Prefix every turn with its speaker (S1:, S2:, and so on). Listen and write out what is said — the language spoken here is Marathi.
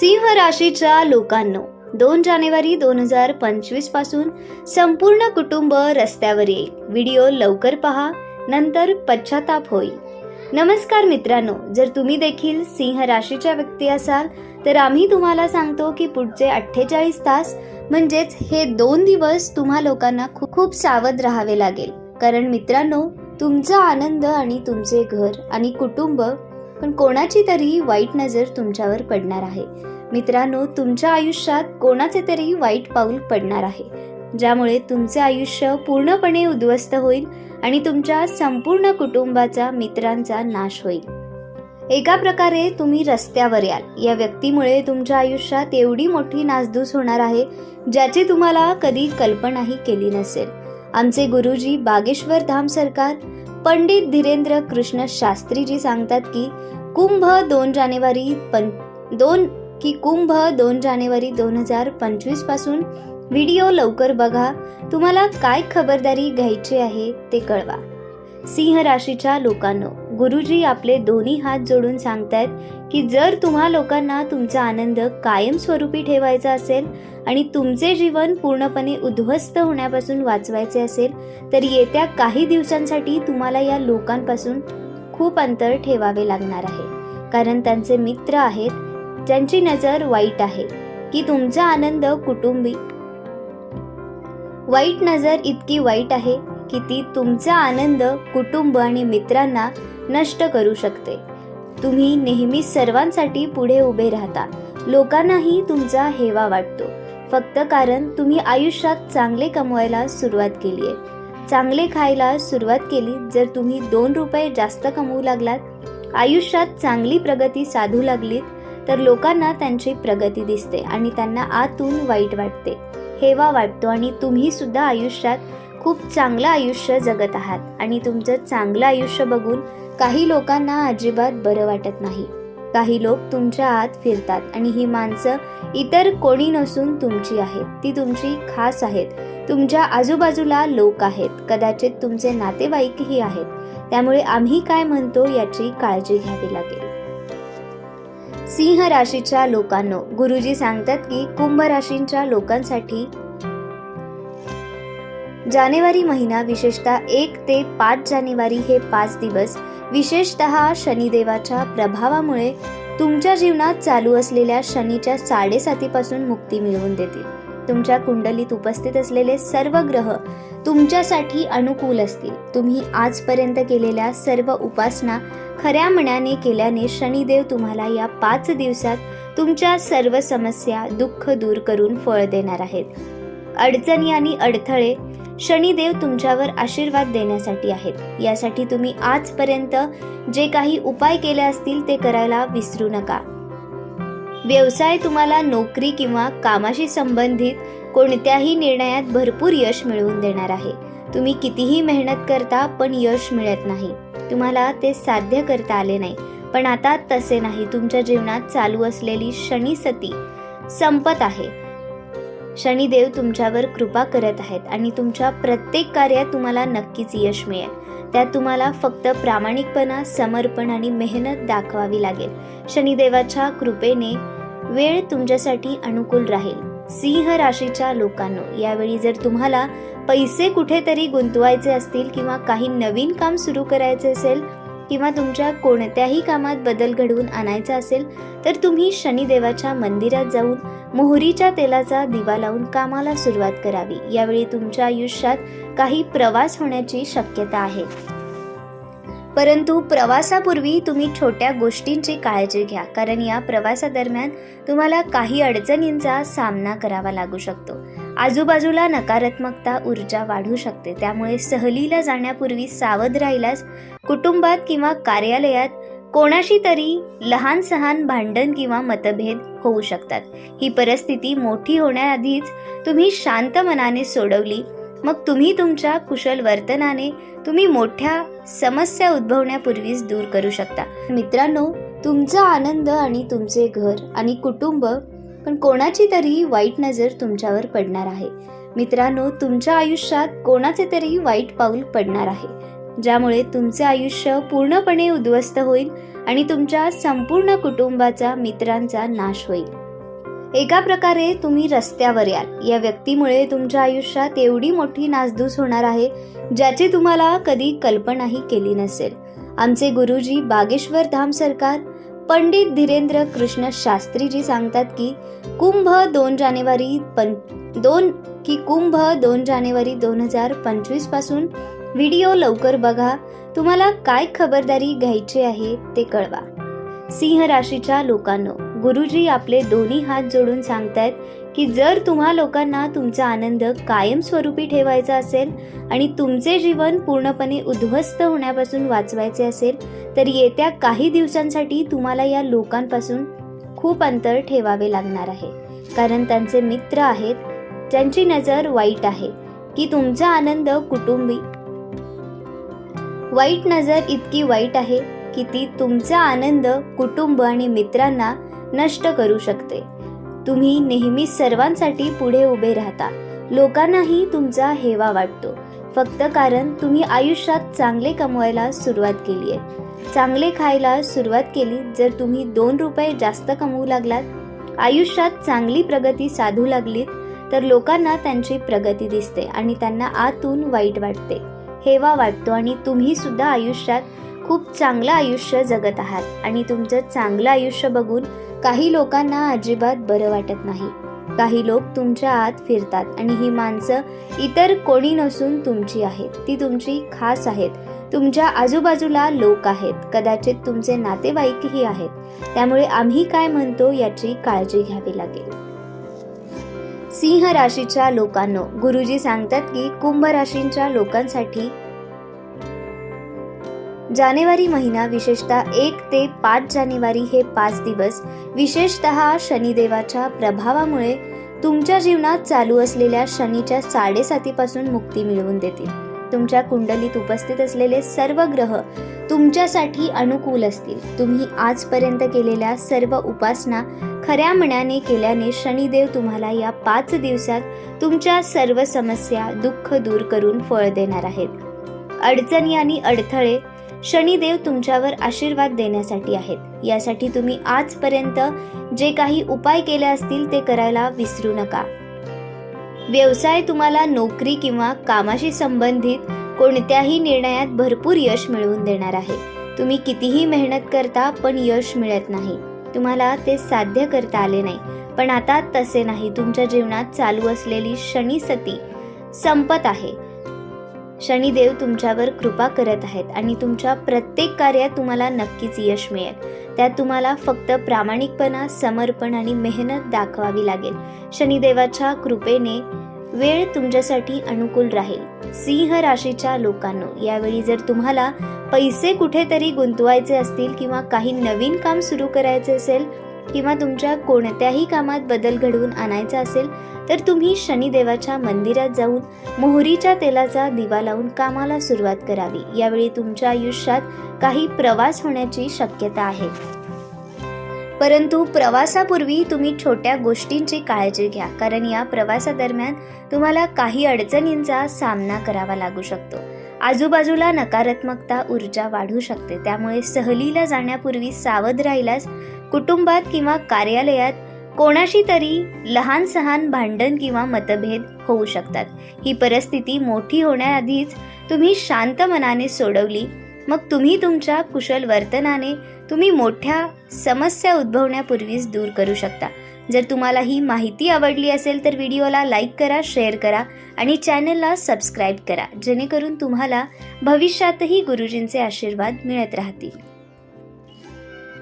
S1: सिंह राशीच्या लोकांनो दोन जानेवारी दोन हजार पंचवीसपासून संपूर्ण कुटुंब रस्त्यावर येईल. व्हिडिओ लवकर पहा नंतर पश्चाताप होईल. नमस्कार मित्रांनो जर तुम्ही देखील सिंह राशीच्या व्यक्ती असाल तर आम्ही तुम्हाला सांगतो की पुढचे अठ्ठेचाळीस तास म्हणजेच हे दोन दिवस तुम्हा लोकांना खूप खूप सावध राहावे लागेल. कारण मित्रांनो तुमचा आनंद आणि तुमचे घर आणि कुटुंब पण कोणाची तरी वाईट नजर तुमच्यावर पडणार आहे. मित्रांनो तुमच्या आयुष्यात कोणाचे तरी वाईट पाऊल पडणार आहे. ज्यामुळे तुमचे आयुष्य पूर्णपणे उद्ध्वस्त होईल आणि तुमच्या संपूर्ण कुटुंबाचा मित्रांचा नाश होईल. एका प्रकारे तुम्ही रस्त्यावर याल. या व्यक्तीमुळे तुमच्या आयुष्यात एवढी मोठी नासधूस होणार आहे ज्याची तुम्हाला कधी कल्पनाही केली नसेल. आमचे गुरुजी बागेश्वर धाम सरकार पंडित धीरेंद्र कृष्ण शास्त्रीजी सांगतात की कुंभ दोन जानेवारी पं दोन की कुंभ दोन जानेवारी दोन हजार पंचवीसपासून व्हिडिओ लवकर बघा. तुम्हाला काय खबरदारी घ्यायची आहे ते कळवा. सिंह राशीच्या लोकांनो. गुरुजी आपले दोन्ही हात जोडून सांगतायत की जर तुम्हा लोकांना तुमचा आनंद कायमस्वरूपी ठेवायचा असेल आणि तुमचे जीवन पूर्णपणे उद्ध्वस्त होण्यापासून वाचवायचे असेल तर येत्या काही दिवसांसाठी तुम्हाला या लोकांपासून खूप अंतर ठेवावे लागणार आहे. कारण त्यांचे मित्र आहेत ज्यांची नजर वाईट आहे की तुमचा आनंद कुटुंबी वाईट नजर इतकी वाईट आहे की ती तुमचा आनंद कुटुंब आणि मित्रांना नष्ट करू शकते. तुम्ही नेहमी सर्वांसाठी पुढे उभे राहता. लोकांनाही तुमचा हेवा वाटतो. फक्त कारण तुम्ही आयुष्यात चांगले कमवायला सुरुवात केली आहे. चांगले खायला सुरुवात केली जर तुम्ही दोन रुपये जास्त कमवू लागलात आयुष्यात चांगली प्रगती साधू लागलीत तर लोकांना त्यांची प्रगती दिसते आणि त्यांना आतून वाईट वाटते. हेवा वाटतो आणि तुम्ही सुद्धा आयुष्यात खूप चांगलं आयुष्य जगत आहात आणि तुमचं चांगलं आयुष्य बघून काही लोकांना अजिबात बरं वाटत नाही. काही लोक तुमच्या आत फिरतात आणि ही माणसं इतर कोणी नसून तुमची आहेत. ती तुमची खास आहेत. तुमच्या आजूबाजूला लोक आहेत. कदाचित तुमचे नातेवाईकही आहेत. त्यामुळे आम्ही काय म्हणतो याची काळजी घ्यावी लागेल. सिंह राशीच्या लोकांनो गुरुजी सांगतात की कुंभ राशींच्या लोकांसाठी जानेवारी महिना विशेषतः एक ते पाच जानेवारी हे पाच दिवस विशेषतः शनिदेवाच्या प्रभावामुळे तुमच्या जीवनात चालू असलेल्या शनीच्या साडेसातीपासून मुक्ती मिळवून देतील. तुमच्या कुंडलीत उपस्थित असलेले सर्व ग्रह तुमच्यासाठी अनुकूल असतील. तुम्ही आजपर्यंत केलेल्या सर्व उपासना खऱ्या मनाने केल्याने शनिदेव तुम्हाला या पाच दिवसात तुमच्या सर्व समस्या दुःख दूर करून फळ देणार आहेत. अडचणी आणि अडथळे शनिदेव तुमच्यावर आशीर्वाद देण्यासाठी आहेत. यासाठी तुम्ही आजपर्यंत जे काही उपाय केले असतील ते करायला विसरू नका. व्यवसाय तुम्हाला नोकरी किंवा कामाशी संबंधित कोणत्याही निर्णयात भरपूर यश मिळवून देणार आहे. तुम्ही कितीही मेहनत करता पण यश मिळत नाही. तुम्हाला ते साध्य करता आले नाही. पण आता तसे नाही. तुमच्या जीवनात चालू असलेली शनिसती संपत आहे. शनिदेव तुमच्यावर कृपा करत आहेत आणि तुमच्या प्रत्येक कार्यात तुम्हाला नक्कीच यश मिळेल. त्यात तुम्हाला फक्त प्रामाणिकपणा समर्पण आणि मेहनत दाखवावी लागेल. शनिदेवाच्या कृपेने वेळ तुमच्यासाठी अनुकूल राहील. सिंह राशीच्या लोकांनो यावेळी जर तुम्हाला पैसे कुठेतरी गुंतवायचे असतील किंवा काही नवीन काम सुरू करायचे असेल किंवा तुमच्या कोणत्याही कामात बदल घडवून आणायचा असेल तर तुम्ही शनिदेवाच्या मंदिरात जाऊन मोहरीच्या तेलाचा दिवा लावून कामाला सुरुवात करावी. यावेळी तुमच्या आयुष्यात काही प्रवास होण्याची शक्यता आहे. परंतु प्रवासापूर्वी तुम्ही छोट्या गोष्टींची काळजी घ्या कारण या प्रवासादरम्यान तुम्हाला काही अडचणींचा सामना करावा लागू शकतो. आजूबाजूला नकारात्मकता ऊर्जा वाढू शकते. त्यामुळे सहलीला जाण्यापूर्वी सावध राहिल्यास कुटुंबात किंवा कार्यालयात कोणाशी तरी लहान सहान भांडण किंवा मतभेद होऊ शकतात. ही परिस्थिती मोठी होण्याआधीच तुम्ही शांत मनाने सोडवली. मग तुम्ही तुमच्या कुशल वर्तनाने तुम्ही मोठ्या समस्या उद्भवण्यापूर्वीच दूर करू शकता. मित्रांनो तुमचा आनंद आणि तुमचे घर आणि कुटुंब पण कोणाची तरी वाईट नजर तुमच्यावर पडणार आहे. मित्रांनो तुमच्या आयुष्यात कोणाचे तरी वाईट पाऊल पडणार आहे. ज्यामुळे तुमचे आयुष्य पूर्णपणे उद्ध्वस्त होईल आणि तुमच्या संपूर्ण कुटुंबाचा मित्रांचा नाश होईल. एका प्रकारे तुम्ही रस्त्यावर याल. या व्यक्तीमुळे तुमच्या आयुष्यात एवढी मोठी नासधूस होणार आहे ज्याची तुम्हाला कधी कल्पनाही केली नसेल. आमचे गुरुजी बागेश्वर धाम सरकार पंडित धीरेंद्र कृष्ण शास्त्रीजी सांगतात की कुंभ दोन जानेवारी पं दोन की कुंभ दोन जानेवारी दोन हजार पंचवीसपासून व्हिडिओ लवकर बघा. तुम्हाला काय खबरदारी घ्यायची आहे ते कळवा. सिंह राशीच्या लोकांनो गुरुजी आपले दोन्ही हात जोडून सांगतायत की जर तुम्हा लोकांना तुमचा आनंद कायमस्वरूपी ठेवायचा असेल आणि तुमचे जीवन पूर्णपणे उद्ध्वस्त होण्यापासून वाचवायचे असेल तर येत्या काही दिवसांसाठी तुम्हाला या लोकांपासून खूप अंतर ठेवावे लागणार आहे. कारण त्यांचे मित्र आहेत त्यांची नजर वाईट आहे की तुमचा आनंद कुटुंबी वाईट नजर इतकी वाईट आहे की ती तुमचा आनंद कुटुंब आणि मित्रांना नष्ट करू शकते. तुम्ही नेहमी सर्वांसाठी पुढे उभे राहता. लोकांनाही तुमचा हेवा वाटतो. फक्त कारण तुम्ही आयुष्यात चांगले कमवायला सुरुवात केली आहे. चांगले खायला सुरुवात केली जर तुम्ही दोन रुपये जास्त कमवू लागलात आयुष्यात चांगली प्रगती साधू लागलीत तर लोकांना त्यांची प्रगती दिसते आणि त्यांना आतून वाईट वाटते. हेवा वाटतो आणि तुम्ही सुद्धा आयुष्यात खूप चांगलं आयुष्य जगत आहात आणि तुमचं चांगलं आयुष्य बघून काही लोकांना अजिबात बरं वाटत नाही. काही लोक तुमच्या आत फिरतात आणि ही माणसं इतर कोणी नसून तुमची आहेत. ती तुमची खास आहेत. तुमच्या आजूबाजूला लोक आहेत. कदाचित तुमचे नातेवाईकही आहेत. त्यामुळे आम्ही काय म्हणतो याची काळजी घ्यावी लागेल. सिंह राशीच्या लोकांनो गुरुजी सांगतात की कुंभ राशींच्या लोकांसाठी जानेवारी महिना विशेषतः एक ते पाच जानेवारी हे पाच दिवस विशेषतः शनिदेवाच्या प्रभावामुळे तुमच्या जीवनात चालू असलेल्या शनीच्या साडेसातीपासून मुक्ती मिळवून देतील. तुमच्या कुंडलीत उपस्थित असलेले सर्व ग्रह तुमच्यासाठी अनुकूल असतील. तुम्ही आजपर्यंत केलेल्या सर्व उपासना खऱ्या मनाने केल्याने शनिदेव तुम्हाला या पाच दिवसात तुमच्या सर्व समस्या दुःख दूर करून फळ देणार आहेत. अडचणी आणि अडथळे शनिदेव तुमच्यावर आशीर्वाद देण्यासाठी आहेत. यासाठी तुम्ही आजपर्यंत जे काही उपाय केले असतील ते करायला विसरू नका. व्यवसाय तुम्हाला नोकरी किंवा कामाशी संबंधित कोणत्याही निर्णयात भरपूर यश मिळवून देणार आहे. तुम्ही कितीही मेहनत करता पण यश मिळत नाही. तुम्हाला ते साध्य करता आले नाही. पण आता तसे नाही. तुमच्या जीवनात चालू असलेली शनी सती संपत आहे. शनिदेव तुमच्यावर कृपा करत आहेत आणि तुमच्या प्रत्येक कार्यात तुम्हाला नक्कीच यश मिळेल. त्यात तुम्हाला फक्त प्रामाणिकपणा समर्पण आणि मेहनत दाखवावी लागेल. शनिदेवाच्या कृपेने वेळ तुमच्यासाठी अनुकूल राहील. सिंह राशीच्या लोकांनो यावेळी जर तुम्हाला पैसे कुठेतरी गुंतवायचे असतील किंवा काही नवीन काम सुरू करायचे असेल किंवा तुमच्या कोणत्याही कामात बदल घडवून आणायचा असेल तर तुम्ही शनिदेवाच्या मंदिरात जाऊन मोहरीच्या तेलाचा दिवा लावून कामाला सुरुवात करावी. यावेळी तुमच्या आयुष्यात काही प्रवास होण्याची शक्यता आहे. परंतु प्रवासापूर्वी तुम्ही छोट्या गोष्टींची काळजी घ्या कारण या प्रवासादरम्यान तुम्हाला काही अडचणींचा सामना करावा लागू शकतो. आजूबाजूला नकारात्मकता ऊर्जा वाढू शकते. त्यामुळे सहलीला जाण्यापूर्वी सावध राहिल्यास कुटुंबात किंवा कार्यालयात कोणाशी तरी लहान सहान भांडण किंवा मतभेद होऊ शकतात. ही परिस्थिती मोठी होण्याआधीच तुम्ही शांत मनाने सोडवली. मग तुम्ही तुमच्या कुशल वर्तनाने तुम्ही मोठ्या समस्या उद्भवण्यापूर्वीच दूर करू शकता. जर तुम्हाला ही माहिती आवडली असेल तर व्हिडिओला लाईक करा शेअर करा आणि चॅनलला सबस्क्राईब करा. जेणेकरून तुम्हाला भविष्यातही गुरुजींचे आशीर्वाद मिळत राहतील.